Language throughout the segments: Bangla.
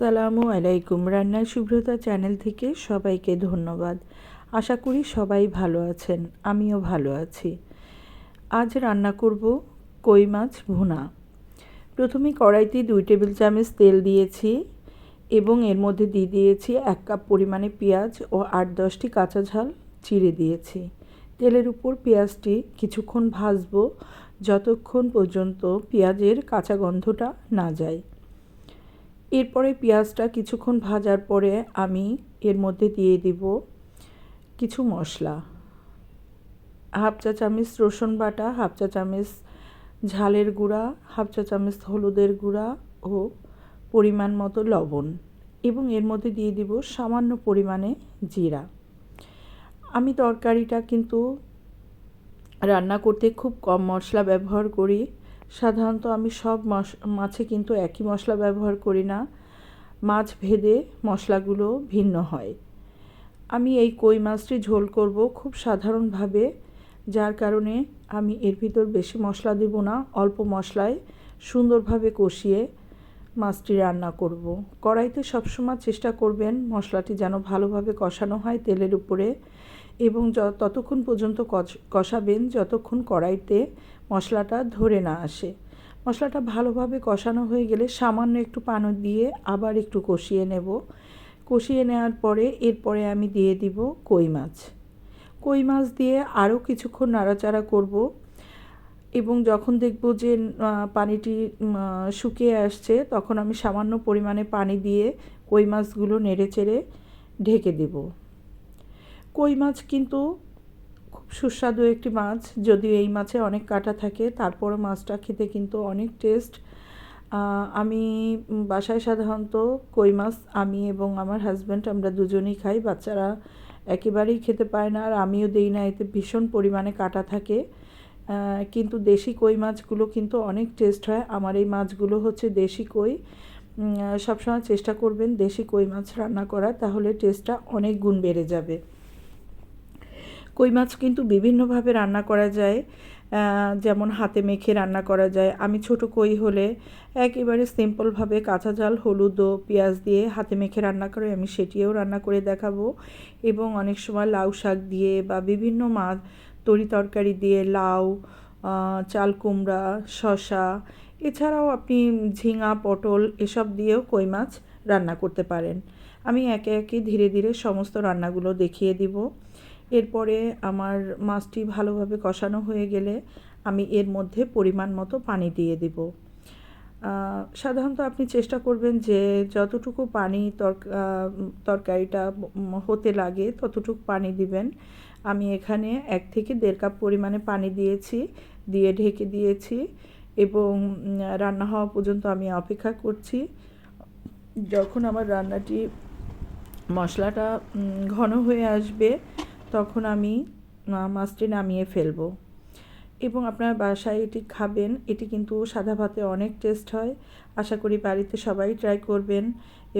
আসসালামু আলাইকুম। রান্নার শুভ্রতা চ্যানেল থেকে সবাইকে ধন্যবাদ। আশা করি সবাই ভালো আছেন, আমিও ভালো আছি। আজ রান্না করব কই মাছ ভুনা। প্রথমে কড়াইতে দুই টেবিল চামচ তেল দিয়েছি এবং এর মধ্যে দিয়ে দিয়েছি এক কাপ পরিমাণে পেঁয়াজ ও আট দশটি কাঁচা ঝাল চিড়ে দিয়েছি। তেলের উপর পেঁয়াজটি কিছুক্ষণ ভাজবো, যতক্ষণ পর্যন্ত পেঁয়াজের কাঁচা গন্ধটা না যায়। এরপরে পেঁয়াজটা কিছুক্ষণ ভাজার পরে আমি এর মধ্যে দিয়ে দিব কিছু মশলা। হাফ চা চামচ রসুন বাটা, হাফ চা চামচ ঝালের গুঁড়া, হাফ চা চামচ হলুদের গুঁড়া ও পরিমাণ মতো লবণ এবং এর মধ্যে দিয়ে দিব সামান্য পরিমাণে জিরা। আমি তরকারিটা কিন্তু রান্না করতে খুব কম মশলা ব্যবহার করি। সাধারণত আমি সব মাছে কিন্তু একই মশলা ব্যবহার করি না। মাছ ভেদে মশলাগুলো ভিন্ন হয়। আমি এই কই মাছটি ঝোল করব খুব সাধারণভাবে, যার কারণে আমি এর ভিতর বেশি মশলা দেব না, অল্প মশলায় সুন্দরভাবে কষিয়ে মাছটি রান্না করব। কড়াইতে সবসময় চেষ্টা করবেন মশলাটি যেন ভালোভাবে কষানো হয় তেলের উপরে। এবং ততক্ষণ পর্যন্ত কষাবেন যতক্ষণ কড়াইতে মশলাটা ধরে না আসে। মশলাটা ভালোভাবে কষানো হয়ে গেলে সামান্য একটু পানো দিয়ে আবার একটু কষিয়ে নেব। কষিয়ে নেওয়ার পরে এরপরে আমি দিয়ে দিব কই মাছ। কই মাছ দিয়ে আরও কিছুক্ষণ নাড়াচাড়া করব এবং যখন দেখব যে পানিটি শুকিয়ে আসছে, তখন আমি সামান্য পরিমাণে পানি দিয়ে কই মাছগুলো নেড়ে চেড়ে ঢেকে দেব। কই মাছ কিন্তু খুব সুস্বাদু একটি মাছ। যদিও এই মাছে অনেক কাটা থাকে, তারপরও মাছটা খেতে কিন্তু অনেক টেস্ট আমি বাসায় সাধারণত কই মাছ, আমি এবং আমার হাজব্যান্ড আমরা দুজনেই খাই, বাচ্চারা একেবারেই খেতে পায় না, আর আমিও দিই না, এতে ভীষণ পরিমাণে কাটা থাকে। কিন্তু দেশি কই মাছগুলো কিন্তু অনেক টেস্ট হয়। আমার এই মাছগুলো হচ্ছে দেশি কই। সবসময় চেষ্টা করবেন দেশি কই মাছ রান্না করার, তাহলে টেস্টটা অনেক গুণ বেড়ে যাবে। কই মাছ কিন্তু বিভিন্নভাবে রান্না করা যায় যেমন হাতে মেখে রান্না করা যায়। আমি ছোট কই হলে একেবারে সিম্পলভাবে কাঁচা জাল হলুদ ও পেঁয়াজ দিয়ে হাতে মেখে রান্না করে আমি সেটিও রান্না করে দেখাবো। এবং অনেক সময় লাউ শাক দিয়ে বা বিভিন্ন মাছ, তরি তরকারি দিয়ে লাউ চাল কুমড়া শশা এছাড়াও আপনি ঝিঙা, পটল এসব দিয়েও কই মাছ রান্না করতে পারেন। আমি একে একে ধীরে ধীরে সমস্ত রান্নাগুলো দেখিয়ে দিব। এরপরে আমার মাছটি ভালোভাবে কষানো হয়ে গেলে আমি এর মধ্যে পরিমাণ মতো পানি দিয়ে দিব। সাধারণত আপনি চেষ্টা করবেন যে যতটুকু পানি তরকারিটা হতে লাগে ততটুকু পানি দিবেন। আমি এখানে এক থেকে দেড় কাপ পরিমাণে পানি দিয়েছি, দিয়ে ঢেকে দিয়েছি এবং রান্না হওয়া পর্যন্ত আমি অপেক্ষা করছি। যখন আমার রান্নাটি মশলাটা ঘন হয়ে আসবে তখন আমি মাছটি নামিয়ে ফেলব। এবং আপনার বাসায় এটি খাবেন, এটি কিন্তু সাদা ভাতে অনেক টেস্ট হয়। আশা করি বাড়িতে সবাই ট্রাই করবেন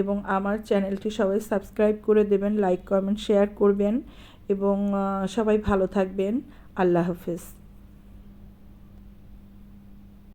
এবং আমার চ্যানেলটি সবাই সাবস্ক্রাইব করে দেবেন লাইক কমেন্ট শেয়ার করবেন এবং সবাই ভালো থাকবেন। আল্লাহ হাফেজ।